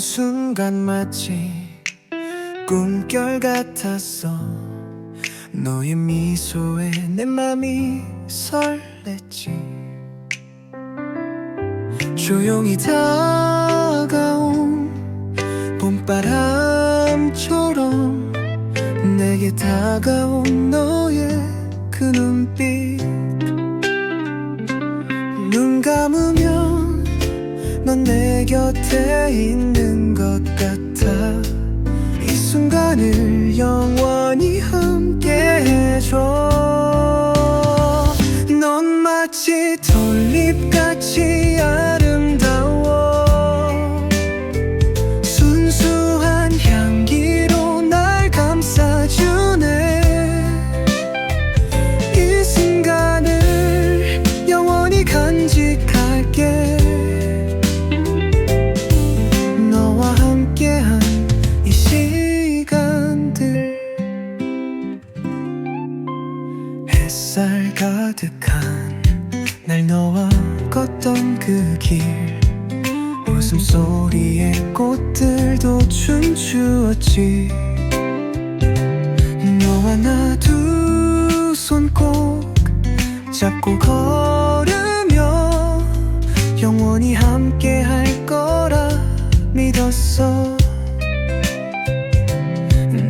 순간 마치 꿈결 같았어. 너의 미소에 내 맘이 설렜지. 조용히 다가온 봄바람처럼 내게 다가온 너의 그 눈빛. 눈 감으면 넌 내 곁에 있는 것 같아. 이 순간을 영원 가득한 날 너와 걷던 그 길. 웃음소리에 꽃들도 춤추었지. 너와 나 두 손 꼭 잡고 걸으며 영원히 함께 할 거라 믿었어.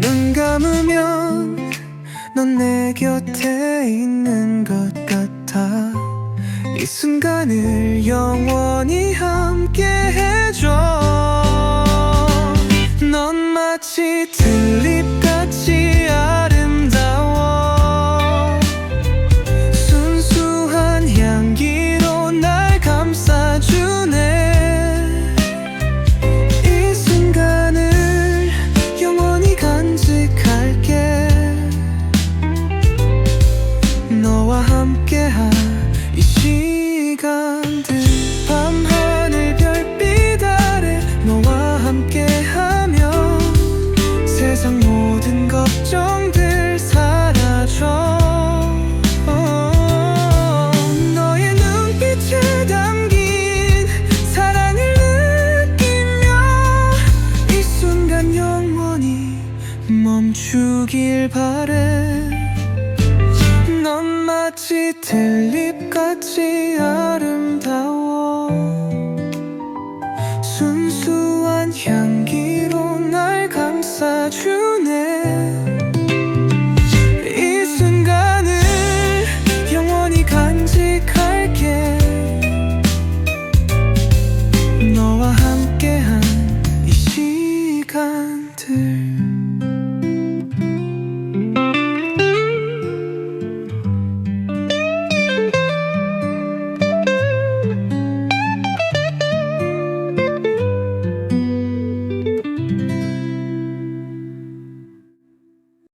눈 감으면 넌 내 곁에 순간을 영원히 함께 해줘. 넌 마치 들립 멈추길 바래. 넌 마치 들립같이 아름다워. 순수한 향기로 날 감싸주